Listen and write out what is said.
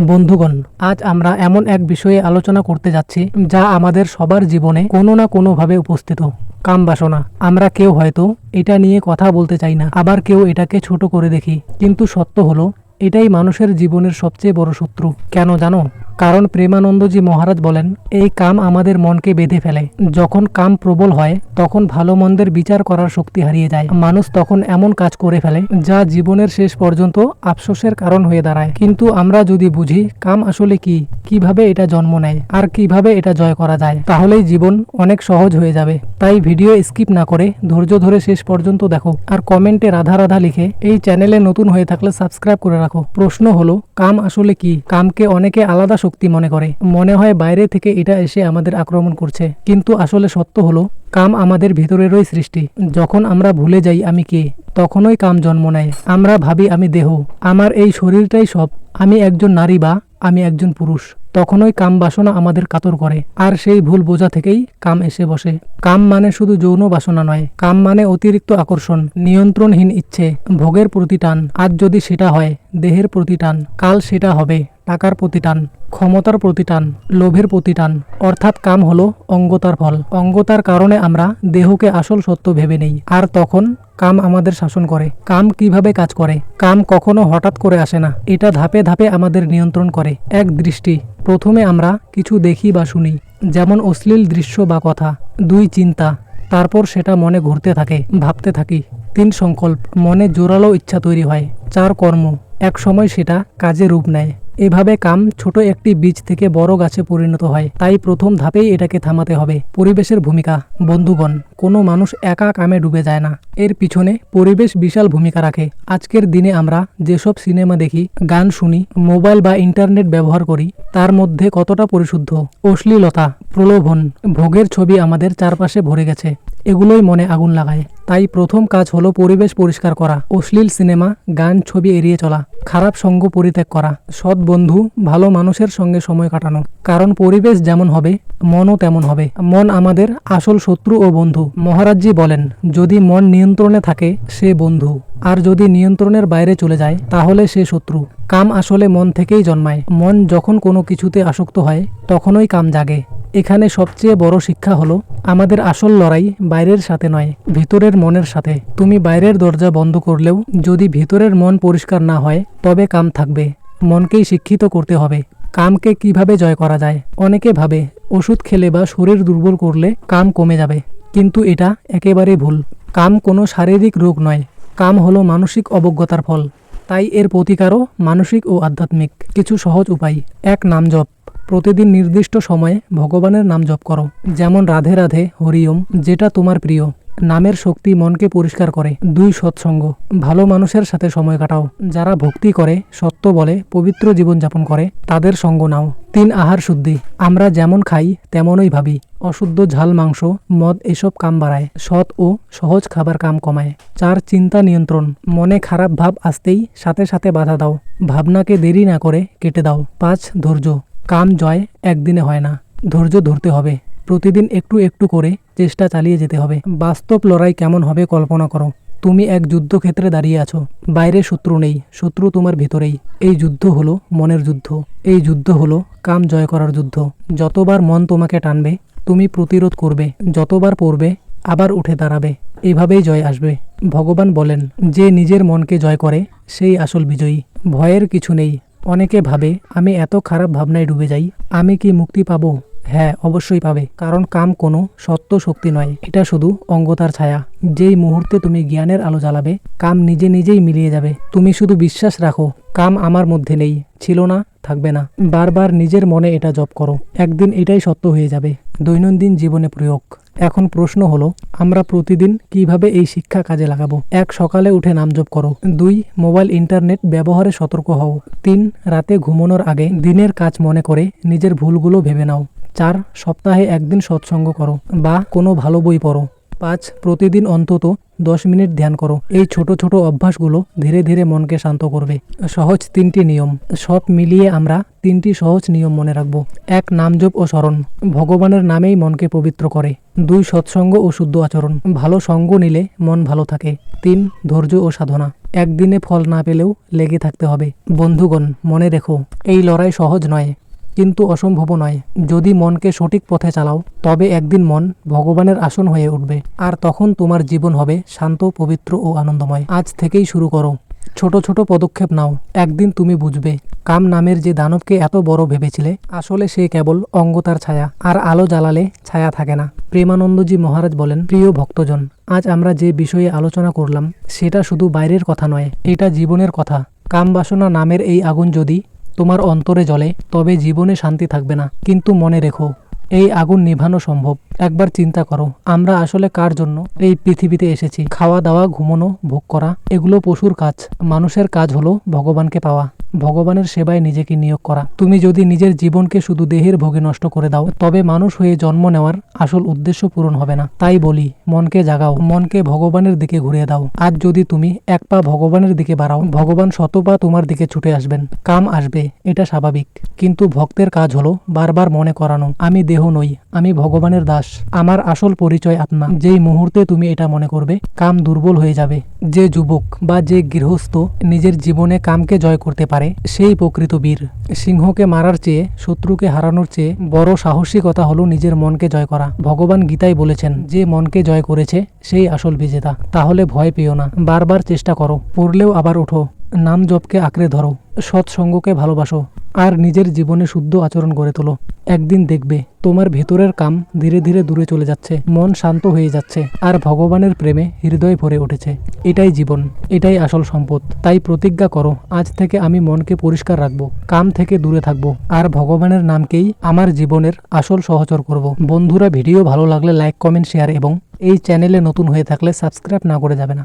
বন্ধুগণ, আজ আমরা এমন এক বিষয়ে আলোচনা করতে যাচ্ছি যা আমাদের সবার জীবনে কোনো না কোনোভাবে উপস্থিত। কাম বাসনা। আমরা কেউ হয়তো এটা নিয়ে কথা বলতে চাই না, আবার কেউ এটাকে ছোট করে দেখি। কিন্তু সত্য হলো, এটাই মানুষের জীবনের সবচেয়ে বড় শত্রু। কেন জানো? কারণ প্রেমানন্দজি মহারাজ বলেন, এই কাম আমাদের মনকে বেঁধে ফেলে। যখন কাম প্রবল হয়, তখন ভালো মন্দের বিচার করার শক্তি হারিয়ে যায়। মানুষ তখন এমন কাজ করে ফেলে, যা জীবনের শেষ পর্যন্ত আফসোসের কারণ হয়ে দাঁড়ায়। কিন্তু আমরা যদি বুঝি, কাম আসলে কি, কীভাবে এটা জন্ম নেয়, আর কীভাবে এটা জয় করা যায়, তাহলেই জীবন অনেক সহজ হয়ে যাবে। তাই ভিডিও স্কিপ না করে ধৈর্য ধরে শেষ পর্যন্ত দেখো। আর কমেন্টে রাধা রাধা লিখে এই চ্যানেলে নতুন হয়ে থাকলে সাবস্ক্রাইব করে রাখো। প্রশ্ন হলো, কাম আসলে কি? কামকে অনেকে আলাদা শক্তি মনে করে। মনে হয় বাইরে থেকে এটা এসে আমাদের আক্রমণ করছে। কিন্তু আসলে সত্য হলো, কাম আমাদের ভিতরেরই সৃষ্টি। যখন আমরা ভুলে যাই আমি কে, তখনই কাম জন্ম নেয়। আমরা ভাবি আমি দেহ। আমার এই শরীরটাই সব। আমি একজন নারী বা আমি একজন পুরুষ। তখনই কাম বাসনা আমাদের কাতর করে। আর সেই ভুল বোঝা থেকেই কাম এসে বসে। কাম মানে শুধু যৌন বাসনা নয়, কাম মানে অতিরিক্ত আকর্ষণ, নিয়ন্ত্রণহীন ইচ্ছে, ভোগের প্রতি টান। আজ যদি সেটা হয়, দেহের প্রতি টান, কাল সেটা হবে, টাকার প্রতি টান, ক্ষমতার প্রতি টান, লোভের প্রতি টান। অর্থাৎ কাম হলো অঙ্গতার ফল। অঙ্গতার কারণে আমরা দেহকে আসল সত্য ভেবে নেই। আর তখন কাম আমাদের শাসন করে। কাম কীভাবে কাজ করে? কাম কখনো হঠাৎ করে আসে না। এটা ধাপে ধাপে আমাদের নিয়ন্ত্রণ করে। এক দৃষ্টি। প্রথমে আমরা কিছু দেখি বা শুনি। যেমন অশ্লীল দৃশ্য বা কথা। দুই চিন্তা। তারপর সেটা মনে ঘুরতে থাকে, ভাবতে থাকি। তিন সংকল্প। মনে জোরালো ইচ্ছা তৈরি হয়। চার কর্ম। এক সময় সেটা কাজে রূপ নেয়। এভাবে কাম ছোট একটি বীজ থেকে বড় গাছে পরিণত হয়। তাই প্রথম ধাপেই এটাকে থামাতে হবে। পরিবেশের ভূমিকা, বন্ধুগণ কোনো মানুষ একা কামে ডুবে যায় না। এর পিছনে পরিবেশ বিশাল ভূমিকা রাখে। আজকের দিনে আমরা যেসব সিনেমা দেখি, গান শুনি, মোবাইল বা ইন্টারনেট ব্যবহার করি, তার মধ্যে কতটা পরিশুদ্ধ? অশ্লীলতা, প্রলোভন, ভোগের ছবি আমাদের চারপাশে ভরে গেছে। এগুলোই মনে আগুন লাগায়। তাই প্রথম কাজ হলো পরিবেশ পরিষ্কার করা, অশ্লীল সিনেমা, গান, ছবি এড়িয়ে চলা, খারাপ সঙ্গ পরিত্যাগ করা, সৎ বন্ধু, ভালো মানুষের সঙ্গে সময় কাটানো। কারণ পরিবেশ যেমন হবে, মনও তেমন হবে। মন আমাদের আসল শত্রু ও বন্ধু। মহারাজজি বলেন, যদি মন নিয়ন্ত্রণে থাকে, সে বন্ধু। আর যদি নিয়ন্ত্রণের বাইরে চলে যায়, তাহলে সে শত্রু। কাম আসলে মন থেকেই জন্মায়। মন যখন কোনো কিছুতে আসক্ত হয়, তখনই কাম জাগে। এখানে সবচেয়ে বড় শিক্ষা হলো, আমাদের আসল লড়াই বাইরের সাথে নয়, ভিতরের মনের সাথে। তুমি বাইরের দরজা বন্ধ করলেও, যদি ভিতরের মন পরিষ্কার না হয়, তবে কাম থাকবে। মনকেই শিক্ষিত করতে হবে। কামকে কীভাবে জয় করা যায়? অনেকে ভাবে, ওষুধ খেলে বা শরীর দুর্বল করলে কাম কমে যাবে। কিন্তু এটা একেবারেই ভুল। কাম কোনো শারীরিক রোগ নয়, কাম হলো মানসিক অবজ্ঞতার ফল। তাই এর প্রতিকারও মানসিক ও আধ্যাত্মিক। কিছু সহজ উপায়। এক, নাম জপ। প্রতিদিন নির্দিষ্ট সময়ে ভগবানের নাম জপ করো। যেমন রাধে রাধে হরিওম যেটা তোমার প্রিয়। নামের শক্তি মনকে পরিষ্কার করে। দুই সৎসঙ্গ ভালো মানুষের সাথে সময় কাটাও। যারা ভক্তি করে, সত্য বলে, পবিত্র জীবনযাপন করে, তাদের সঙ্গ নাও। তিন আহার শুদ্ধি। আমরা যেমন খাই, তেমনই ভাবি। অশুদ্ধ ঝাল মাংস, মদ এসব কাম বাড়ায়। সৎ ও সহজ খাবার কাম কমায়। চার চিন্তা নিয়ন্ত্রণ। মনে খারাপ ভাব আসতেই সাথে সাথে বাধা দাও। ভাবনাকে দেরি না করে কেটে দাও। পাঁচ, ধৈর্য। কাম জয় একদিনে হয় না। ধৈর্য ধরতে হবে। প্রতিদিন একটু একটু করে চেষ্টা চালিয়ে যেতে হবে। বাস্তব লড়াই কেমন হবে কল্পনা করো। তুমি এক যুদ্ধক্ষেত্রে দাঁড়িয়ে আছো। বাইরে শত্রু নেই। শত্রু তোমার ভিতরেই। এই যুদ্ধ হলো মনের যুদ্ধ। এই যুদ্ধ হলো কাম জয় করার যুদ্ধ। যতবার মন তোমাকে টানবে, তুমি প্রতিরোধ করবে। যতবার পড়বে, আবার উঠে দাঁড়াবে। এভাবেই জয় আসবে। ভগবান বলেন, যে নিজের মনকে জয় করে, সেই আসল বিজয়ী। ভয়ের কিছু নেই। অনেকে ভাবে, আমি এত খারাপ ভাবনায় ডুবে যাই। আমি কি মুক্তি পাবো? হ্যাঁ অবশ্যই পাবে। কারণ কাম কোনো সত্য শক্তি নয়। এটা শুধু অঙ্গতার ছায়া। যেই মুহূর্তে তুমি জ্ঞানের আলো জ্বালাবে, কাম নিজে নিজেই মিলিয়ে যাবে। তুমি শুধু বিশ্বাস রাখো, কাম আমার মধ্যে নেই, ছিল না, থাকবে না। বারবার নিজের মনে এটা জপ করো। একদিন এটাই সত্য হয়ে যাবে। দৈনন্দিন জীবনে প্রয়োগ। এখন প্রশ্ন হলো, আমরা প্রতিদিন কীভাবে এই শিক্ষা কাজে লাগাবো? এক, সকালে উঠে নাম জপ করো। দুই, মোবাইল, ইন্টারনেট ব্যবহারে সতর্ক হও। তিন, রাতে ঘুমানোর আগে দিনের কাজ মনে করে নিজের ভুলগুলো ভেবে নাও। চার সপ্তাহে একদিন সৎসঙ্গ করো বা কোনো ভালো বই পড়ো। পাঁচ প্রতিদিন অন্তত দশ মিনিট ধ্যান করো। এই ছোট ছোট অভ্যাসগুলো ধীরে ধীরে মনকে শান্ত করবে। সহজ তিনটি নিয়ম। সব মিলিয়ে আমরা তিনটি সহজ নিয়ম মনে রাখব। এক, নামজপ ও স্মরণ। ভগবানের নামেই মনকে পবিত্র করে। দুই, সৎসঙ্গ ও শুদ্ধ আচরণ। ভালো সঙ্গ নিলে মন ভালো থাকে। তিন, ধৈর্য ও সাধনা। একদিনে ফল না পেলেও লেগে থাকতে হবে। বন্ধুগণ, মনে রেখো, এই লড়াই সহজ নয়। কিন্তু অসম্ভব নয়। যদি মনকে সঠিক পথে চালাও, তবে একদিন মন ভগবানের আসন হয়ে উঠবে। আর তখন তোমার জীবন হবে শান্ত, পবিত্র ও আনন্দময়। আজ থেকেই শুরু করো। ছোট ছোট পদক্ষেপ নাও। একদিন তুমি বুঝবে। কাম নামের যে দানবকে এত বড় ভেবেছিলে, আসলে সে কেবল অঙ্গতার ছায়া। আর আলো জ্বালালে ছায়া থাকে না। প্রেমানন্দজি মহারাজ বলেন, প্রিয় ভক্তজন, আজ আমরা যে বিষয়ে আলোচনা করলাম, সেটা শুধু বাইরের কথা নয়, এটা জীবনের কথা। কাম বাসনা নামের এই আগুন যদি তোমার অন্তরে জ্বলে, তবে জীবনে শান্তি থাকবে না। কিন্তু মনে রেখো, এই আগুন নিভানো সম্ভব। একবার চিন্তা করো, আমরা আসলে কার জন্য এই পৃথিবীতে এসেছি? খাওয়া দাওয়া, ঘুমনো, ভোগ করা, এগুলো পশুর কাজ। মানুষের কাজ হলো ভগবানকে পাওয়া। ভগবানের সেবায় নিজেকে নিয়োগ করা। তুমি যদি নিজের জীবনকে শুধু দেহের ভোগে নষ্ট করে দাও, তবে মানুষ হয়ে জন্ম নেওয়ার আসল উদ্দেশ্য পূরণ হবে না। তাই বলি, মনকে জাগাও, মনকে ভগবানের দিকে ঘুরিয়ে দাও। আজ যদি তুমি এক পা ভগবানের দিকে বাড়াও, ভগবান শত পা তোমার দিকে ছুটে আসবেন। কাম আসবে, এটা স্বাভাবিক। কিন্তু ভক্তের কাজ হলো বারবার মনে করানো, আমি দেহ নই, আমি ভগবানের দাস, আমার আসল পরিচয় আত্মা। যেই মুহূর্তে তুমি এটা মনে করবে, কাম দুর্বল হয়ে যাবে। যে যুবক বা যে গৃহস্থ নিজের জীবনে কামকে জয় করতে পারে, সেই প্রকৃত বীর। সিংহকে মারার চেয়ে, শত্রুকে হারানোর চেয়ে বড় সাহসিকতা হলো নিজের মনকে জয় করা। ভগবান গীতাই বলেছেন, যে মনকে জয় করেছে, সেই আসল বিজেতা। তাহলে ভয় পেও না। বারবার চেষ্টা করো। পড়লেও আবার ওঠো। নাম জপকে আঁকড়ে ধরো সৎসঙ্গকে ভালোবাসো, আর নিজের জীবনে শুদ্ধ আচরণ গড়ে তোলো। একদিন দেখবে, তোমার ভেতরের কাম ধীরে ধীরে দূরে চলে যাচ্ছে, মন শান্ত হয়ে যাচ্ছে, আর ভগবানের প্রেমে হৃদয় ভরে উঠেছে। এটাই জীবন, এটাই আসল সম্পদ। তাই প্রতিজ্ঞা করো, আজ থেকে আমি মনকে পরিষ্কার রাখব, কাম থেকে দূরে থাকব, আর ভগবানের নামকেই আমার জীবনের আসল সহচর করব। বন্ধুরা, ভিডিও ভালো লাগলে লাইক, কমেন্ট, শেয়ার, এবং এই চ্যানেলে নতুন হয়ে থাকলে সাবস্ক্রাইব না করে যাবে না।